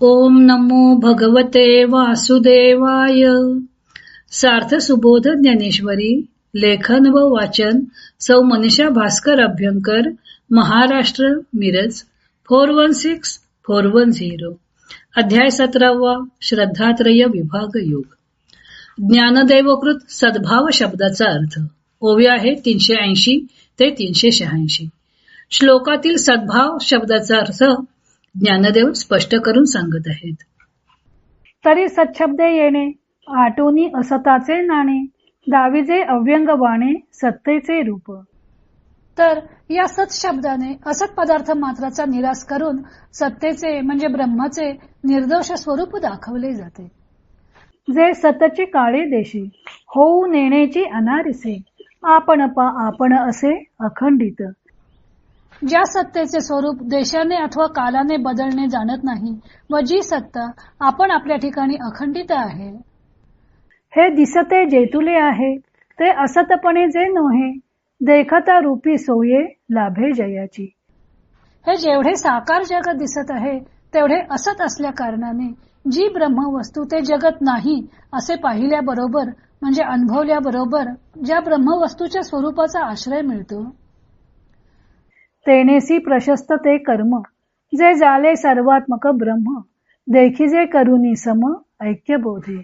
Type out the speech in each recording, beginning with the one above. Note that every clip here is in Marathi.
ओम नमो भगवते वासुदेवाय. सार्थ सुबोध ज्ञानेश्वरी लेखन व वाचन Sau Manisha Bhaskar Abhyankar Maharashtra Miraj four one six four one zero. अध्याय सतरावा श्रद्धात्रय विभाग योग. ज्ञानदेवकृत सद्भाव शब्दाचा अर्थ ओवी आहे तीनशे ऐंशी ते तीनशे शहाऐंशी. श्लोकातील सद्भाव शब्दाचा अर्थ ज्ञानदेव स्पष्ट करून सांगत आहेत. तरी सच्छब्दे येणे आटोनी असताचे नाणे दाविजे अव्यंग बाणे सत्तेचे रूप. तर या सत शब्दाने असत पदार्थ मात्राचा निराश करून सत्तेचे म्हणजे ब्रह्माचे निर्दोष स्वरूप दाखवले जाते. जे सतचे काळे देशी होऊ नेण्याची अनारिसे आपण पा आपण असे अखंडित. ज्या सत्तेचे स्वरूप देशाने अथवा कालाने बदलणे जाणत नाही व जी सत्ता आपण आपल्या ठिकाणी अखंडित आहे. हे दिसते जेतुले आहे ते असतपणे जे नोहे देखता रूपी सोये लाभे जयाची. हे जेवढे साकार जगत दिसत आहे तेवढे असत असल्या कारणाने जी ब्रह्मवस्तू ते जगत नाही असे पाहिल्याबरोबर म्हणजे अनुभवल्याबरोबर ज्या ब्रह्मवस्तूच्या स्वरूपाचा आश्रय मिळतो. तेनेसी प्रशस्त ते कर्म जे झाले सर्वात्मक ब्रह्म देखी जे करुनी सम ऐक्य बोधे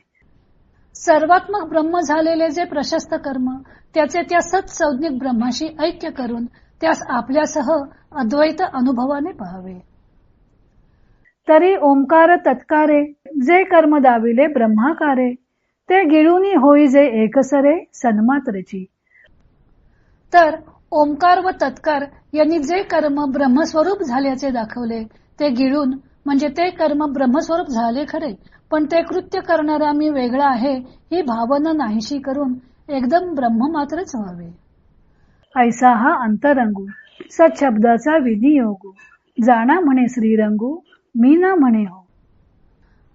सर्वात्मक ब्रह्म झालेले जे प्रशस्त कर्म त्याचे त्या सत संज्ञिक ब्रह्माशी ऐक्य करून त्यास आपल्यासह अद्वैत अनुभवाने पाहावे. तरी ओंकार तत्कारे जे कर्म दाविले ब्रह्माकारे ते गिळूनी होई जे एकसरे सन्मात्रची. तर ओंकार व तत्कार यांनी जे कर्म ब्रह्मस्वरूप झाल्याचे दाखवले ते गिळून म्हणजे ते कर्म ब्रह्मस्वरूप झाले खरे पण ते कृत्य करणारा मी वेगळा आहे ही भावना नाहीशी करून एकदम ब्रह्म मात्रच व्हावे. ऐसा हा अंतरंगू सशब्दाचा विनियोग. जाणा म्हणे श्रीरंगू मी ना म्हणे हो.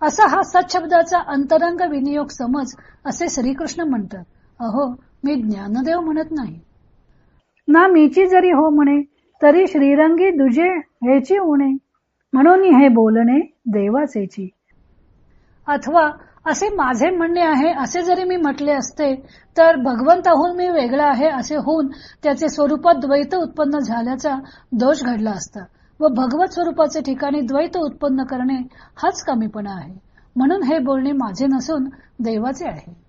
असा हा सशब्दाचा अंतरंग विनियोग समज असे श्रीकृष्ण म्हणतात. अहो मी ज्ञानदेव म्हणत नाही. ना मीची जरी हो म्हणे तरी श्रीरंगी दुजे हेची उणे. म्हणून हे बोलणे देवाचेची. अथवा असे माझे म्हणणे आहे असे जरी मी म्हटले असते तर भगवंताहून मी वेगळा आहे असे होऊन त्याचे स्वरूपात द्वैत उत्पन्न झाल्याचा दोष घडला असता. व भगवत स्वरूपाचे ठिकाणी द्वैत उत्पन्न करणे हाच कमीपणा आहे. म्हणून हे बोलणे माझे नसून देवाचे आहे.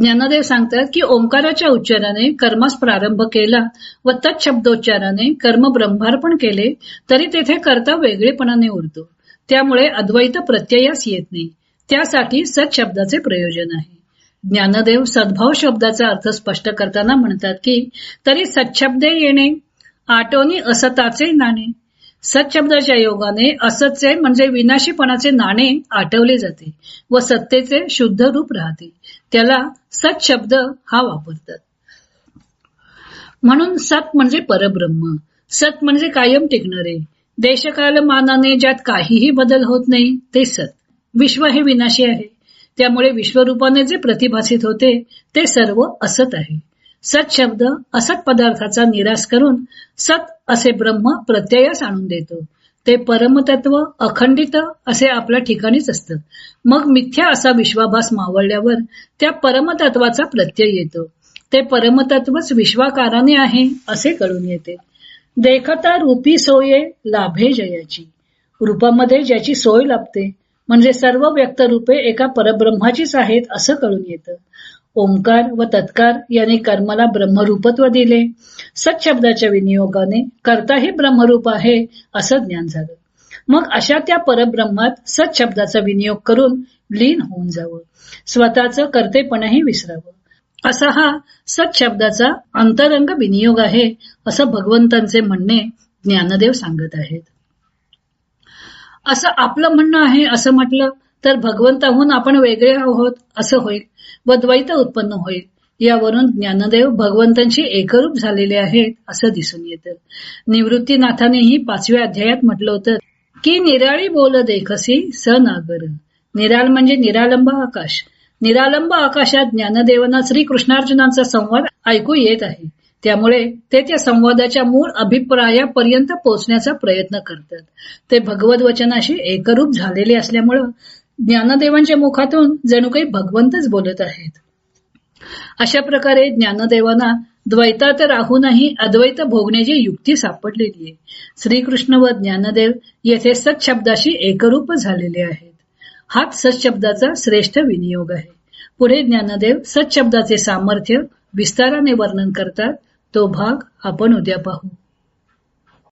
ज्ञानदेव सांगतात की ओंकाराच्या उच्चाराने कर्मास प्रारंभ केला व तत्शब्दोच्चाराने कर्म ब्रह्मार्पण केले तरी तेथे कर्ता वेगळेपणाने उरतो. त्यामुळे अद्वैत प्रत्ययास येत नाही. त्यासाठी सत्शब्दाचे प्रयोजन आहे. ज्ञानदेव सद्भाव शब्दाचा अर्थ स्पष्ट करताना म्हणतात की तरी सच्छब्दे येणे आटोनी असताचे नाणे. सच्छब्दाच्या योगाने असतचे म्हणजे विनाशीपणाचे नाणे आटवले जाते व सत्तेचे शुद्ध रूप राहते. त्याला सच्छब्द हा वापरतात. म्हणून सत म्हणजे परब्रह्म. सत म्हणजे कायम टिकणारे. देशकाल मानाने ज्यात काहीही बदल होत नाही ते सत. विश्व हे विनाशी आहे. त्यामुळे विश्वरूपाने जे प्रतिभासित होते ते सर्व असत आहे. सत शब्द असत पदार्थाचा निराश करून सत असे ब्रह्म प्रत्ययास आणून देतो. ते परमतत्व अखंडित असे आपल्या ठिकाणीच असतं. मग मिथ्या असा विश्वाभास मावळल्यावर त्या परमतत्वाचा प्रत्यय येतो. ते परमतत्वच विश्वाकाराने आहे असे कळून येते. देखता रूपी सोये लाभे जयाची. रूपामध्ये ज्याची सोय लाभते म्हणजे सर्व व्यक्तरूपे एका परब्रह्माचीच आहेत असं कळून येतं. ओंकार व तत्कार याने कर्माला ब्रह्मरूपत्व दिले. सच्छब्दाच्या विनियोगाने कर्ताही ब्रह्मरूप आहे असं ज्ञान झालं. मग अशा त्या परब्रह्मात सच्छब्दाचा विनियोग करून लीन होऊन जावं. स्वतःचं कर्तेपणही विसरावं. असा हा सच्छब्दाचा अंतरंग विनियोग आहे असं भगवंतांचे म्हणणे ज्ञानदेव सांगत आहेत. असं आपलं म्हणणं आहे असं म्हटलं तर भगवंताहून आपण वेगळे आहोत असं होईल. व द्वैत उत्पन्न होईल. यावरून ज्ञानदेव भगवंतांशी एकरूप झालेले आहेत असं दिसून येतं. निवृत्तीनाथानेही पाचव्या अध्यायात म्हटलं होतं की निराळी बोल देखसी स नागर निराल म्हणजे निरालंब आकाश. निरालंब आकाशात ज्ञानदेवांना श्रीकृष्णार्जुनांचा संवाद ऐकू येत आहे. त्यामुळे ते त्या संवादाच्या मूळ अभिप्रायापर्यंत पोहोचण्याचा प्रयत्न करतात. ते भगवत वचनाशी एकरूप झालेले असल्यामुळं ज्ञानदेवांच्या मुखातून जणू काही भगवंतच बोलत आहेत. अशा प्रकारे ज्ञानदेवांना द्वैतात राहूनही अद्वैत भोगण्याची युक्ती सापडलेली आहे. श्रीकृष्ण व ज्ञानदेव येथे सत्शब्दाशी एकरूप झालेले आहेत. हाच सत्शब्दाचा श्रेष्ठ विनियोग आहे. पुढे ज्ञानदेव सत्शब्दाचे सामर्थ्य विस्ताराने वर्णन करतात. तो भाग आपण उद्या पाहू.